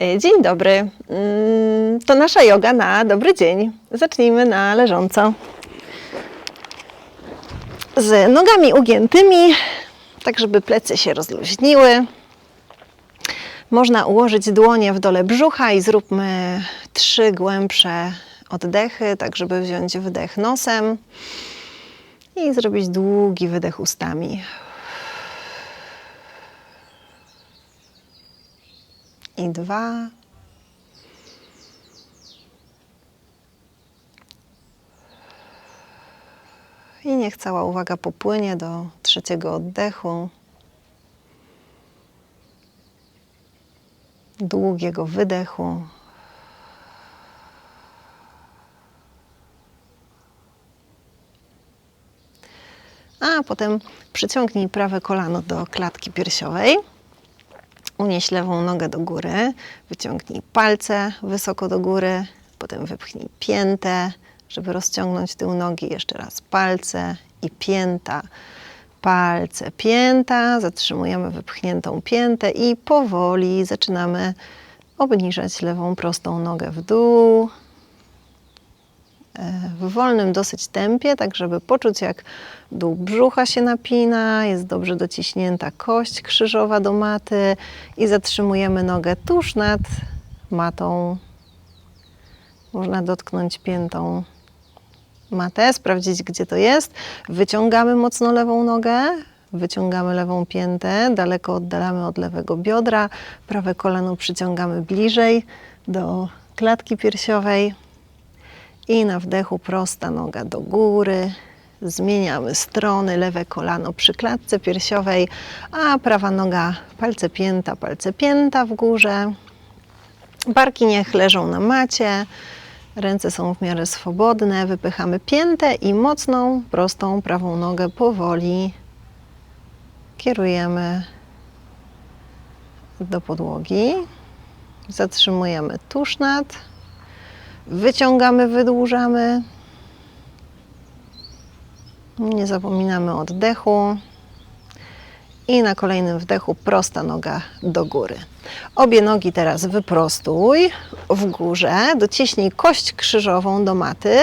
E, Dzień dobry. Mm, To nasza yoga na dobry dzień. Zacznijmy na leżąco. Z nogami ugiętymi, tak żeby plecy się rozluźniły. Można ułożyć dłonie w dole brzucha i zróbmy trzy głębsze oddechy, tak żeby wziąć wdech nosem i zrobić długi wydech ustami. I dwa. I niech cała uwaga popłynie do trzeciego oddechu. Długiego wydechu. A potem przyciągnij prawe kolano do klatki piersiowej. Unieś lewą nogę do góry, wyciągnij palce wysoko do góry, potem wypchnij piętę, żeby rozciągnąć tył nogi. Jeszcze raz palce i pięta. Palce, pięta, zatrzymujemy wypchniętą piętę i powoli zaczynamy obniżać lewą prostą nogę w dół. E, W wolnym dosyć tempie, tak żeby poczuć jak dół brzucha się napina, jest dobrze dociśnięta kość krzyżowa do maty i zatrzymujemy nogę tuż nad matą. Można dotknąć piętą matę, sprawdzić gdzie to jest. Wyciągamy mocno lewą nogę, wyciągamy lewą piętę, daleko oddalamy od lewego biodra, prawe kolano przyciągamy bliżej do klatki piersiowej. I na wdechu prosta noga do góry. Zmieniamy strony, lewe kolano przy klatce piersiowej, a prawa noga palce pięta, palce pięta w górze. Barki niech leżą na macie. Ręce są w miarę swobodne. Wypychamy piętę i mocną, prostą prawą nogę powoli kierujemy do podłogi. Zatrzymujemy tuż nad. Wyciągamy, wydłużamy. Nie zapominamy oddechu. I na kolejnym wdechu prosta noga do góry. Obie nogi teraz wyprostuj w górze, dociśnij kość krzyżową do maty,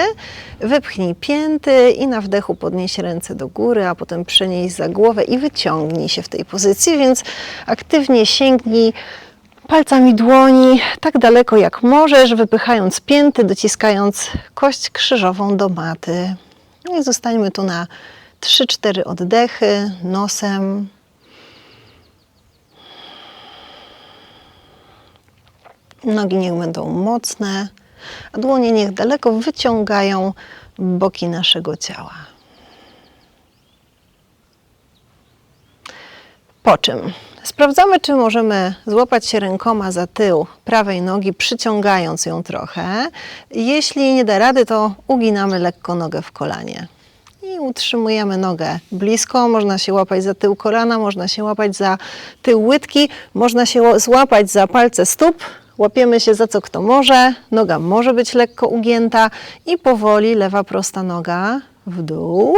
wypchnij pięty i na wdechu podnieś ręce do góry, a potem przenieś za głowę i wyciągnij się w tej pozycji, więc aktywnie sięgnij palcami dłoni tak daleko jak możesz, wypychając pięty, dociskając kość krzyżową do maty. I zostańmy tu na 3-4 oddechy nosem. Nogi niech będą mocne, a dłonie niech daleko wyciągają boki naszego ciała. Po czym sprawdzamy, czy możemy złapać się rękoma za tył prawej nogi, przyciągając ją trochę. Jeśli nie da rady, to uginamy lekko nogę w kolanie. I utrzymujemy nogę blisko. Można się łapać za tył kolana, można się łapać za tył łydki, można się ła- złapać za palce stóp. Łapiemy się za co kto może. Noga może być lekko ugięta i powoli lewa prosta noga w dół.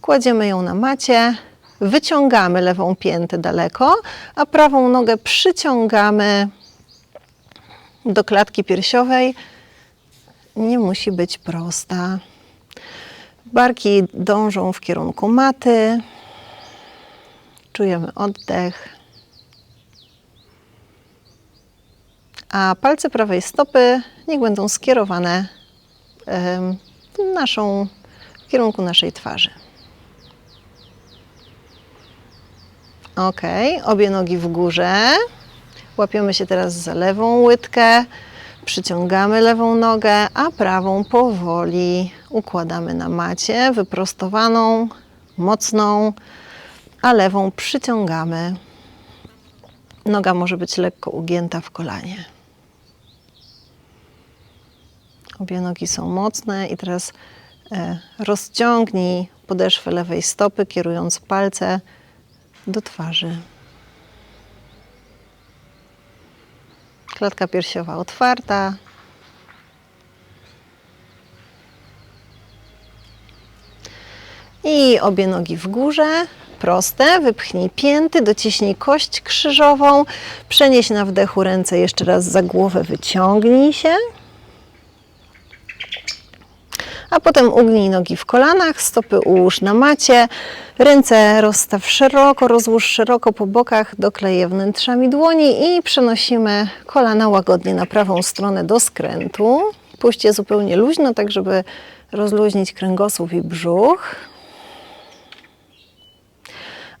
Kładziemy ją na macie, wyciągamy lewą piętę daleko, a prawą nogę przyciągamy do klatki piersiowej. Nie musi być prosta. Barki dążą w kierunku maty. Czujemy oddech. A palce prawej stopy niech będą skierowane w naszą, w kierunku naszej twarzy. Ok, obie nogi w górze. Łapiemy się teraz za lewą łydkę, przyciągamy lewą nogę, a prawą powoli układamy na macie, wyprostowaną, mocną, a lewą przyciągamy. Noga może być lekko ugięta w kolanie. Obie nogi są mocne i teraz e, rozciągnij podeszwę lewej stopy, kierując palce do twarzy. Klatka piersiowa otwarta. I obie nogi w górze. proste. Wypchnij pięty, dociśnij kość krzyżową. Przenieś na wdechu ręce jeszcze raz za głowę, wyciągnij się. A potem ugnij nogi w kolanach, stopy ułóż na macie, ręce rozstaw szeroko, rozłóż szeroko po bokach, doklej je wnętrzami dłoni i przenosimy kolana łagodnie na prawą stronę do skrętu. Puść je zupełnie luźno, tak żeby rozluźnić kręgosłup i brzuch.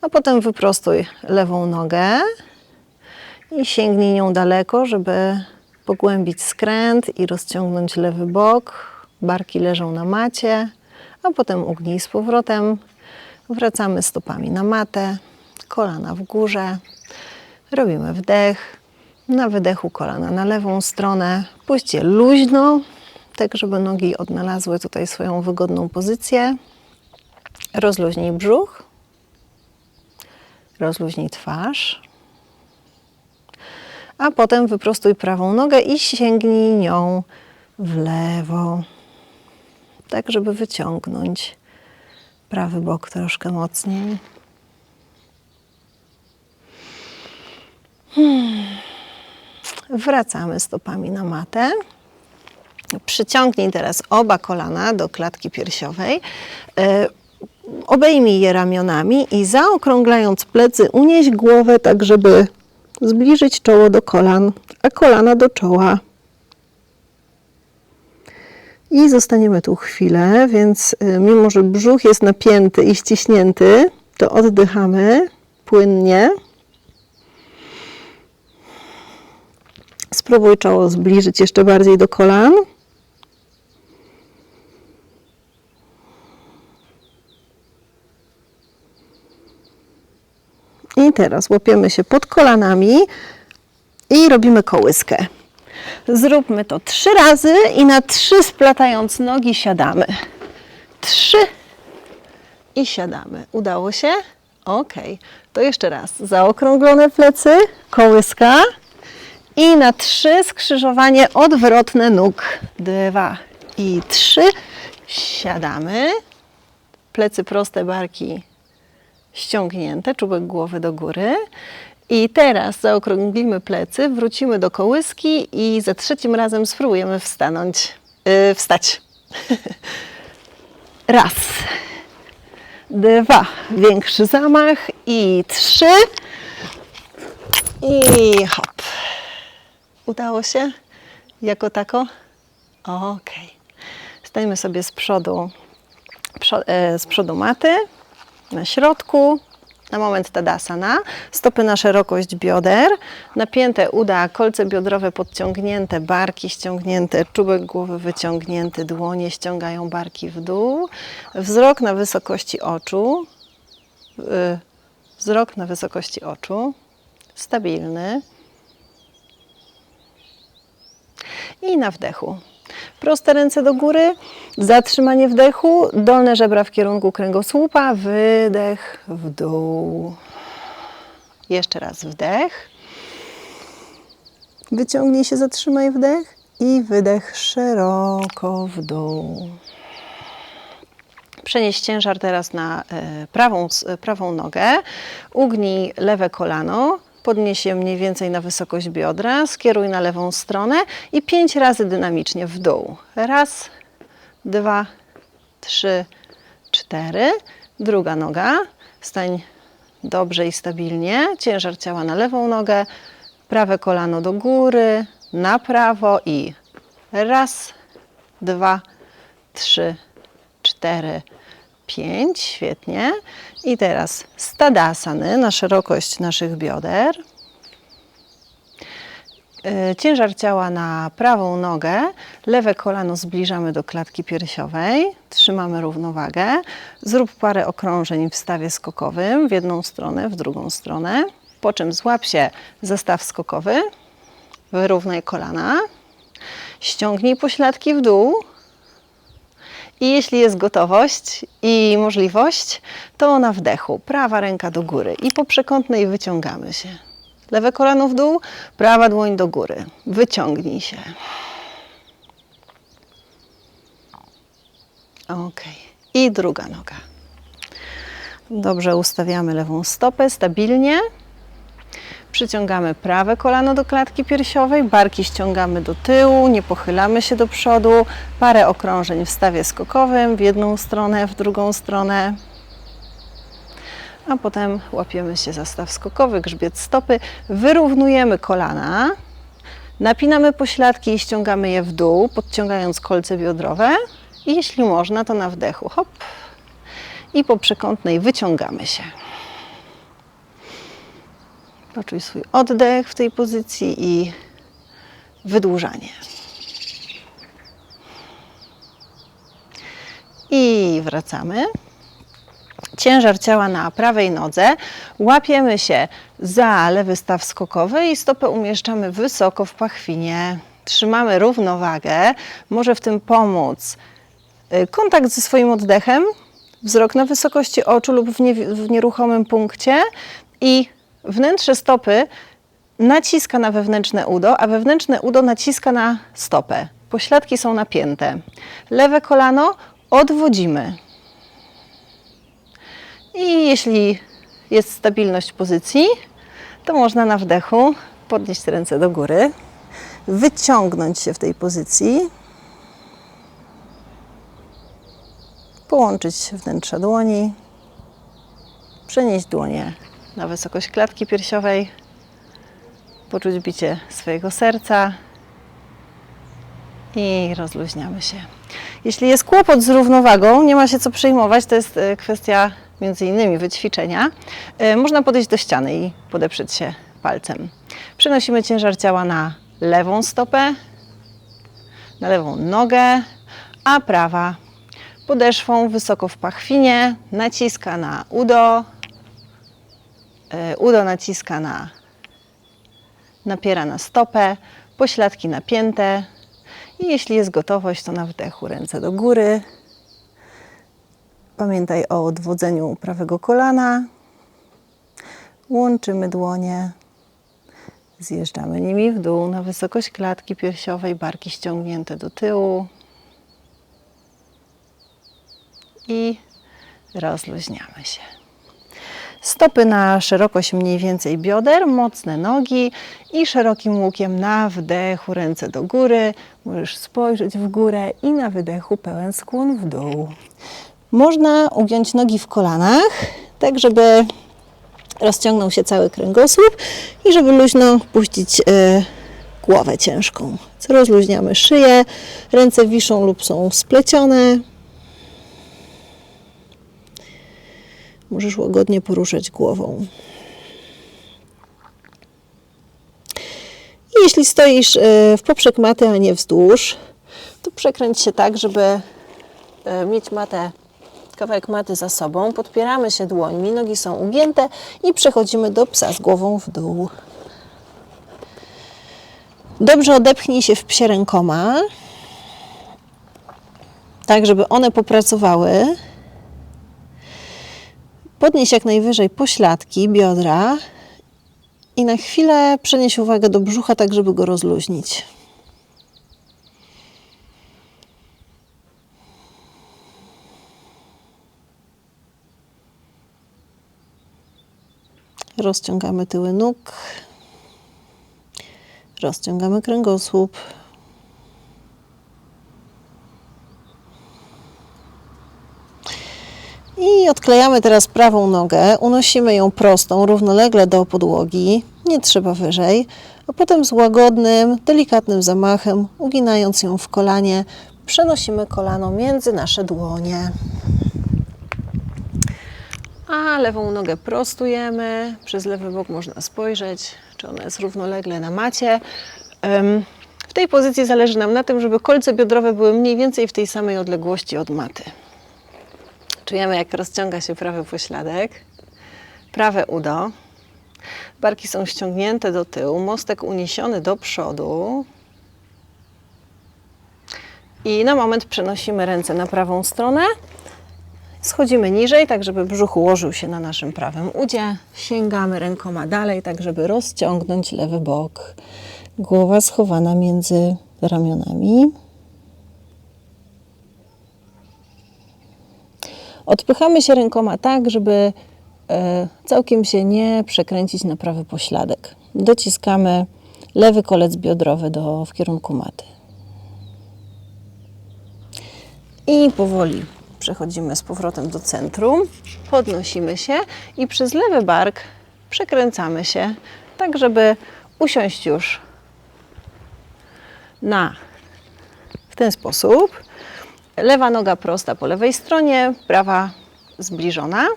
A potem wyprostuj lewą nogę i sięgnij nią daleko, żeby pogłębić skręt i rozciągnąć lewy bok. Barki leżą na macie, a potem ugnij z powrotem. Wracamy stopami na matę, kolana w górze. Robimy wdech. Na wydechu kolana na lewą stronę. Je luźno, tak żeby nogi odnalazły tutaj swoją wygodną pozycję. Rozluźnij brzuch. Rozluźnij twarz. A potem wyprostuj prawą nogę i sięgnij nią w lewo. Tak, żeby wyciągnąć prawy bok troszkę mocniej. Hmm. Wracamy stopami na matę. Przyciągnij teraz oba kolana do klatki piersiowej. E, Obejmij je ramionami i zaokrąglając plecy, unieś głowę tak, żeby zbliżyć czoło do kolan, a kolana do czoła. I zostaniemy tu chwilę, więc y, mimo, że brzuch jest napięty i ściśnięty, to oddychamy płynnie. Spróbuj czoło zbliżyć jeszcze bardziej do kolan. I teraz łapiemy się pod kolanami i robimy kołyskę. Zróbmy to trzy razy i na trzy splatając nogi siadamy. Trzy i siadamy. Udało się? Ok. To jeszcze raz. Zaokrąglone plecy, kołyska i na trzy skrzyżowanie odwrotne nóg. Dwa i trzy. Siadamy. Plecy proste, barki ściągnięte, czubek głowy do góry. I teraz zaokrąglimy plecy, wrócimy do kołyski i za trzecim razem spróbujemy wstanąć, yy, wstać. Raz, dwa, większy zamach i trzy. I hop. Udało się? Jako tako? Ok. Stajemy sobie z przodu, przo, e, z przodu maty, na środku, na moment tadasana, stopy na szerokość bioder, napięte uda, kolce biodrowe podciągnięte, barki ściągnięte, czubek głowy wyciągnięty, dłonie ściągają barki w dół, wzrok na wysokości oczu, yy, wzrok na wysokości oczu, stabilny. I na wdechu. Proste ręce do góry, zatrzymanie wdechu, dolne żebra w kierunku kręgosłupa, wydech w dół. Jeszcze raz wdech. Wyciągnij się, zatrzymaj wdech i wydech szeroko w dół. Przenieś ciężar teraz na e, prawą, s- prawą nogę. Ugnij lewe kolano, podnieś je mniej więcej na wysokość biodra, skieruj na lewą stronę i pięć razy dynamicznie w dół. Raz, dwa, trzy, cztery. Druga noga. Stań dobrze i stabilnie. Ciężar ciała na lewą nogę. Prawe kolano do góry, na prawo i raz, dwa, trzy, cztery, pięć. Świetnie. I teraz stadasany na szerokość naszych bioder. Y, Ciężar ciała na prawą nogę, lewe kolano zbliżamy do klatki piersiowej, trzymamy równowagę. Zrób parę okrążeń w stawie skokowym, w jedną stronę, w drugą stronę. Po czym złap się zestaw skokowy, wyrównaj kolana, ściągnij pośladki w dół. I jeśli jest gotowość i możliwość, to na wdechu, prawa ręka do góry i po przekątnej wyciągamy się. Lewe kolano w dół, prawa dłoń do góry. Wyciągnij się. Ok. I druga noga. Dobrze ustawiamy lewą stopę stabilnie. Przyciągamy prawe kolano do klatki piersiowej, barki ściągamy do tyłu, nie pochylamy się do przodu. Parę okrążeń w stawie skokowym w jedną stronę, w drugą stronę. A potem łapiemy się za staw skokowy, grzbiet stopy, wyrównujemy kolana, napinamy pośladki i ściągamy je w dół, podciągając kolce biodrowe. I jeśli można, to na wdechu hop i po przekątnej wyciągamy się. Poczuj swój oddech w tej pozycji i wydłużanie. I wracamy. Ciężar ciała na prawej nodze. Łapiemy się za lewy staw skokowy i stopę umieszczamy wysoko w pachwinie. Trzymamy równowagę. Może w tym pomóc y, kontakt ze swoim oddechem, wzrok na wysokości oczu lub w, nie, w nieruchomym punkcie i wnętrze stopy naciska na wewnętrzne udo, a wewnętrzne udo naciska na stopę. Pośladki są napięte. Lewe kolano odwodzimy. I jeśli jest stabilność pozycji, to można na wdechu podnieść ręce do góry, wyciągnąć się w tej pozycji, połączyć wnętrza dłoni, przenieść dłonie na wysokość klatki piersiowej, poczuć bicie swojego serca i rozluźniamy się. Jeśli jest kłopot z równowagą, nie ma się co przejmować, to jest e, kwestia między innymi wyćwiczenia. E, Można podejść do ściany i podeprzeć się palcem. Przenosimy ciężar ciała na lewą stopę, na lewą nogę, a prawa podeszwą wysoko w pachwinie, naciska na udo, Udo naciska na, napiera na stopę, pośladki napięte i jeśli jest gotowość, to na wdechu ręce do góry. Pamiętaj o odwodzeniu prawego kolana. Łączymy dłonie, zjeżdżamy nimi w dół na wysokość klatki piersiowej, barki ściągnięte do tyłu i rozluźniamy się. Stopy na szerokość mniej więcej bioder, mocne nogi i szerokim łukiem na wdechu ręce do góry. Możesz spojrzeć w górę i na wydechu pełen skłon w dół. Można ugiąć nogi w kolanach, tak żeby rozciągnął się cały kręgosłup i żeby luźno puścić y, głowę ciężką. Rozluźniamy szyję, ręce wiszą lub są splecione, Możesz łagodnie poruszać głową. Jeśli stoisz e, w poprzek maty, a nie wzdłuż, to przekręć się tak, żeby e, mieć matę, kawałek maty za sobą. Podpieramy się dłońmi, nogi są ugięte i przechodzimy do psa z głową w dół. Dobrze odepchnij się w psie rękoma, tak żeby one popracowały. Podnieś jak najwyżej pośladki, biodra i na chwilę przenieś uwagę do brzucha, tak żeby go rozluźnić. Rozciągamy tyły nóg, rozciągamy kręgosłup. I odklejamy teraz prawą nogę, unosimy ją prostą, równolegle do podłogi, nie trzeba wyżej, a potem z łagodnym, delikatnym zamachem, uginając ją w kolanie, przenosimy kolano między nasze dłonie. A lewą nogę prostujemy, przez lewy bok można spojrzeć, czy ona jest równolegle na macie. W tej pozycji zależy nam na tym, żeby kolce biodrowe były mniej więcej w tej samej odległości od maty. Czujemy, jak rozciąga się prawy pośladek, prawe udo. Barki są ściągnięte do tyłu, mostek uniesiony do przodu. I na moment przenosimy ręce na prawą stronę. Schodzimy niżej, tak żeby brzuch ułożył się na naszym prawym udzie. Sięgamy rękoma dalej, tak żeby rozciągnąć lewy bok. Głowa schowana między ramionami. Odpychamy się rękoma tak, żeby e, całkiem się nie przekręcić na prawy pośladek. Dociskamy lewy kolec biodrowy do, w kierunku maty. I powoli przechodzimy z powrotem do centrum, podnosimy się i przez lewy bark przekręcamy się, tak żeby usiąść już na w ten sposób. Lewa noga prosta po lewej stronie, prawa zbliżona.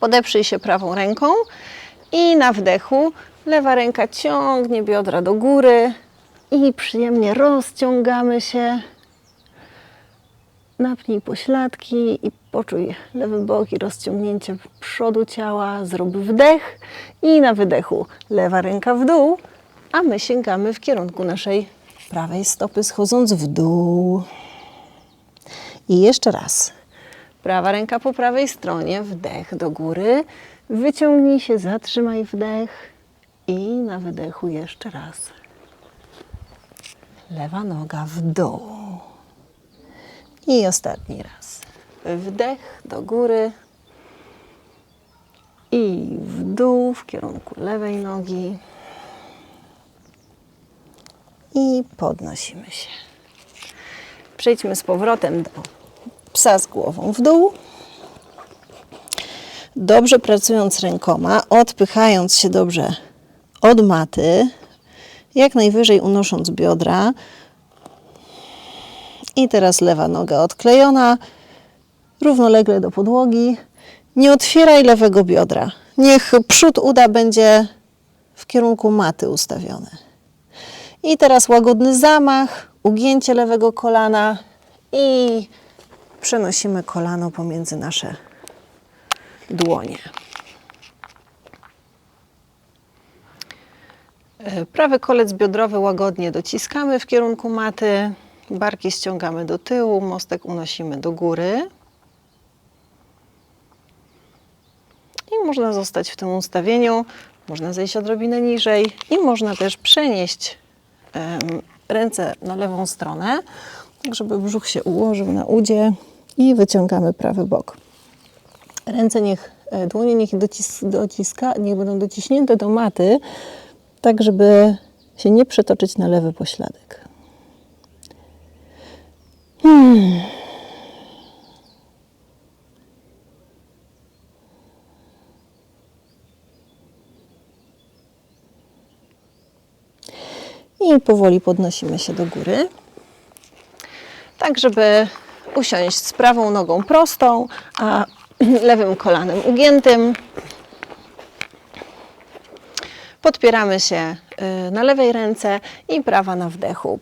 Podeprzyj się prawą ręką i na wdechu lewa ręka ciągnie biodra do góry i przyjemnie rozciągamy się. Napnij pośladki i poczuj lewy bok i rozciągnięcie przodu ciała. Zrób wdech i na wydechu lewa ręka w dół, a my sięgamy w kierunku naszej prawej stopy, schodząc w dół. I jeszcze raz. Prawa ręka po prawej stronie, wdech do góry. Wyciągnij się, zatrzymaj wdech i na wydechu jeszcze raz. Lewa noga w dół. I ostatni raz. Wdech do góry i w dół w kierunku lewej nogi. I podnosimy się. Przejdźmy z powrotem do psa z głową w dół. Dobrze pracując rękoma, odpychając się dobrze od maty, jak najwyżej unosząc biodra. I teraz lewa noga odklejona, równolegle do podłogi. Nie otwieraj lewego biodra. Niech przód uda będzie w kierunku maty ustawiony. I teraz łagodny zamach, ugięcie lewego kolana i przenosimy kolano pomiędzy nasze dłonie. E, Prawy kolec biodrowy łagodnie dociskamy w kierunku maty, barki ściągamy do tyłu, mostek unosimy do góry. I można zostać w tym ustawieniu, można zejść odrobinę niżej i można też przenieść em, ręce na lewą stronę, tak żeby brzuch się ułożył na udzie wyciągamy prawy bok. Ręce niech, e, dłonie niech, docis, dociska, niech będą dociśnięte do maty, tak żeby się nie przetoczyć na lewy pośladek. I powoli podnosimy się do góry, tak żeby usiąść z prawą nogą prostą, a lewym kolanem ugiętym. Podpieramy się y, na lewej ręce i prawa na wdechu.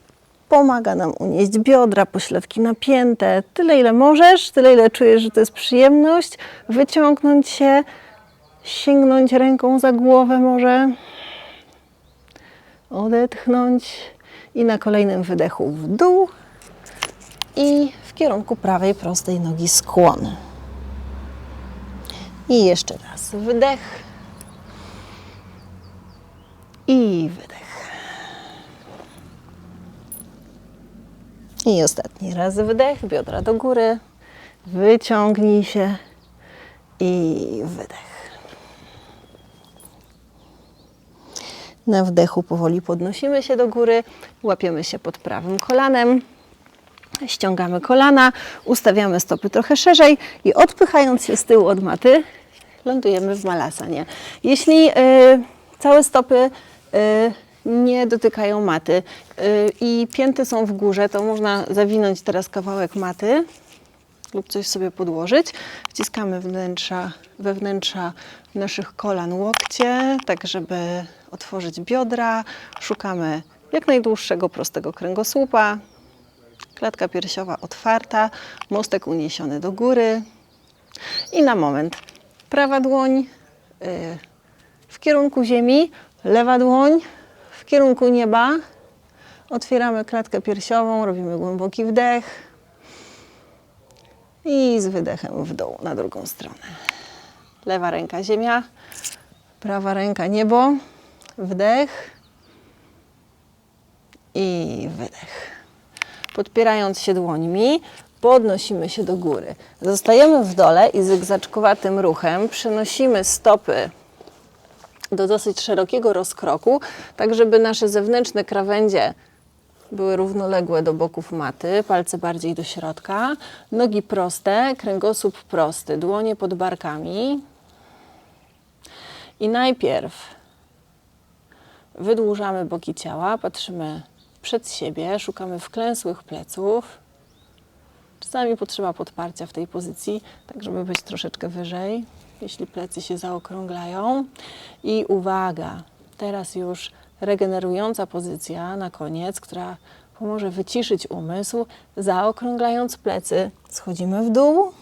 Pomaga nam unieść biodra, pośladki napięte. Tyle, ile możesz, tyle, ile czujesz, że to jest przyjemność. Wyciągnąć się, sięgnąć ręką za głowę może odetchnąć i na kolejnym wydechu w dół i kierunku prawej prostej nogi skłon. I jeszcze raz wydech i wydech. I ostatni raz wydech, biodra do góry, wyciągnij się i wydech. Na wdechu powoli podnosimy się do góry, łapiemy się pod prawym kolanem, ściągamy kolana, ustawiamy stopy trochę szerzej i odpychając się z tyłu od maty, lądujemy w malasanie. Jeśli y, całe stopy y, nie dotykają maty y, i pięty są w górze, to można zawinąć teraz kawałek maty lub coś sobie podłożyć. Wciskamy wnętrza, we wnętrza naszych kolan łokcie, tak żeby otworzyć biodra. Szukamy jak najdłuższego, prostego kręgosłupa. Klatka piersiowa otwarta, mostek uniesiony do góry. I na moment prawa dłoń y, w kierunku ziemi, lewa dłoń w kierunku nieba. Otwieramy klatkę piersiową, robimy głęboki wdech i z wydechem w dół na drugą stronę. Lewa ręka ziemia, prawa ręka niebo, wdech i wydech. Podpierając się dłońmi, podnosimy się do góry. Zostajemy w dole i zygzaczkowatym ruchem przenosimy stopy do dosyć szerokiego rozkroku, tak żeby nasze zewnętrzne krawędzie były równoległe do boków maty, palce bardziej do środka, nogi proste, kręgosłup prosty, dłonie pod barkami. I najpierw wydłużamy boki ciała, patrzymy przed siebie, szukamy wklęsłych pleców. Czasami potrzeba podparcia w tej pozycji, tak żeby być troszeczkę wyżej, jeśli plecy się zaokrąglają. I uwaga, teraz już regenerująca pozycja na koniec, która pomoże wyciszyć umysł, zaokrąglając plecy. Schodzimy w dół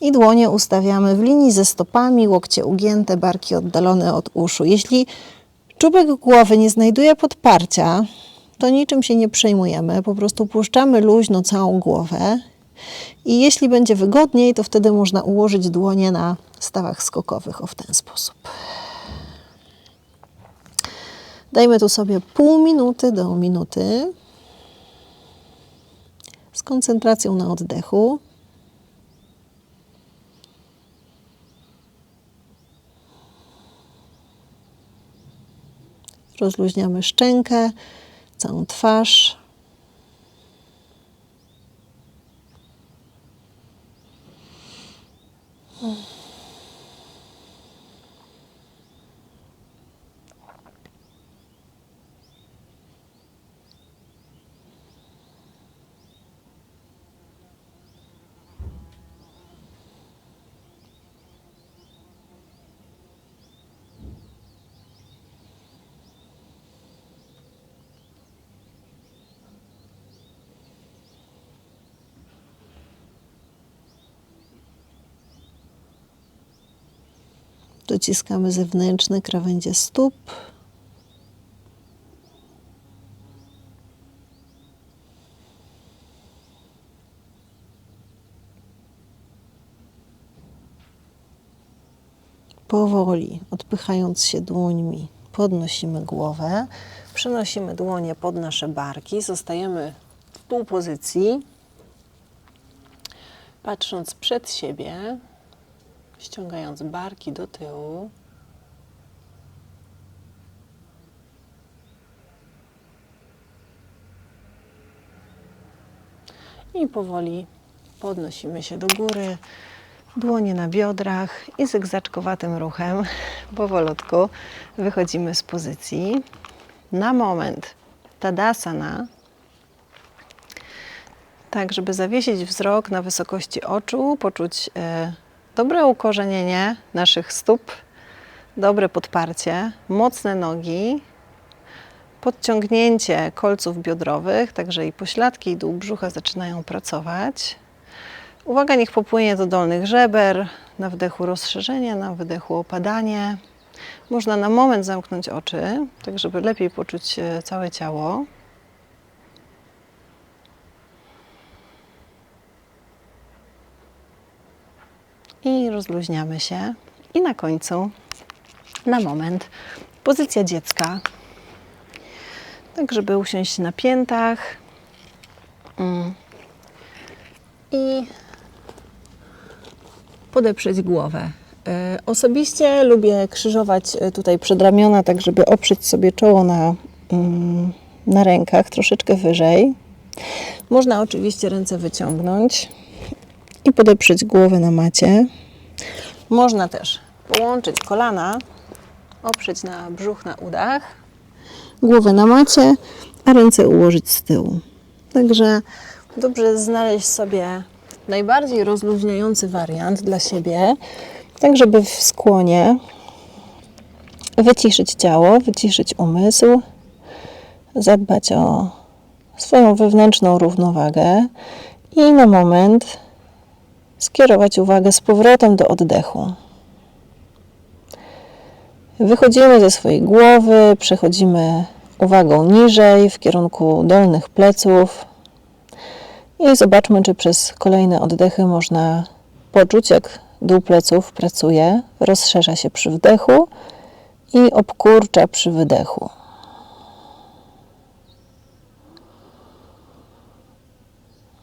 i dłonie ustawiamy w linii ze stopami, łokcie ugięte, barki oddalone od uszu. Jeśli czubek głowy nie znajduje podparcia, to niczym się nie przejmujemy, po prostu puszczamy luźno całą głowę i jeśli będzie wygodniej, to wtedy można ułożyć dłonie na stawach skokowych o w ten sposób. Dajmy tu sobie pół minuty do minuty z koncentracją na oddechu. Rozluźniamy szczękę, całą twarz. Dociskamy zewnętrzne krawędzie stóp. Powoli, odpychając się dłońmi, podnosimy głowę, przenosimy dłonie pod nasze barki, zostajemy w półpozycji, patrząc przed siebie, ściągając barki do tyłu. I powoli podnosimy się do góry, dłonie na biodrach i zygzaczkowatym ruchem powolutku wychodzimy z pozycji. Na moment Tadasana, tak żeby zawiesić wzrok na wysokości oczu, poczuć e, dobre ukorzenienie naszych stóp, dobre podparcie, mocne nogi, podciągnięcie kolców biodrowych, także i pośladki i dół brzucha zaczynają pracować. Uwaga, niech popłynie do dolnych żeber, na wdechu rozszerzenie, na wydechu opadanie. Można na moment zamknąć oczy, tak żeby lepiej poczuć e, całe ciało. I rozluźniamy się. I na końcu, na moment, pozycja dziecka. Tak, żeby usiąść na piętach. Mm. I podeprzeć głowę. E, Osobiście lubię krzyżować e, tutaj przedramiona, tak żeby oprzeć sobie czoło na, mm, na rękach, troszeczkę wyżej. Można oczywiście ręce wyciągnąć i podeprzeć głowę na macie. Można też połączyć kolana, oprzeć na brzuch na udach, głowę na macie, a ręce ułożyć z tyłu. Także dobrze znaleźć sobie najbardziej rozluźniający wariant dla siebie, tak żeby w skłonie wyciszyć ciało, wyciszyć umysł, zadbać o swoją wewnętrzną równowagę i na moment skierować uwagę z powrotem do oddechu. Wychodzimy ze swojej głowy, przechodzimy uwagą niżej w kierunku dolnych pleców i zobaczmy, czy przez kolejne oddechy można poczuć, jak dół pleców pracuje, rozszerza się przy wdechu i obkurcza przy wydechu.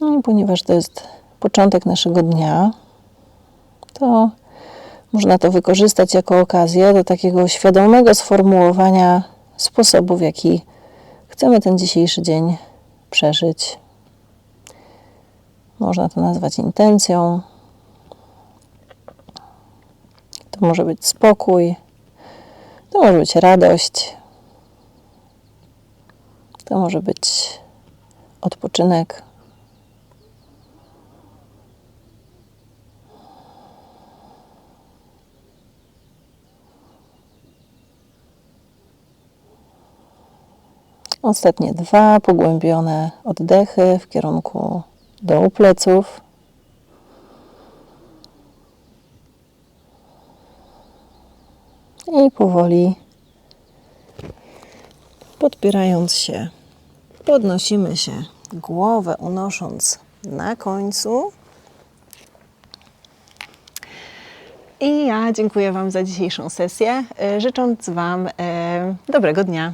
No i ponieważ to jest początek naszego dnia, to można to wykorzystać jako okazję do takiego świadomego sformułowania sposobu, w jaki chcemy ten dzisiejszy dzień przeżyć. Można to nazwać intencją. To może być spokój, to może być radość, to może być odpoczynek. Ostatnie dwa pogłębione oddechy w kierunku dołu pleców. I powoli podpierając się, podnosimy się, głowę unosząc na końcu. I ja dziękuję Wam za dzisiejszą sesję, e, życząc Wam e, dobrego dnia.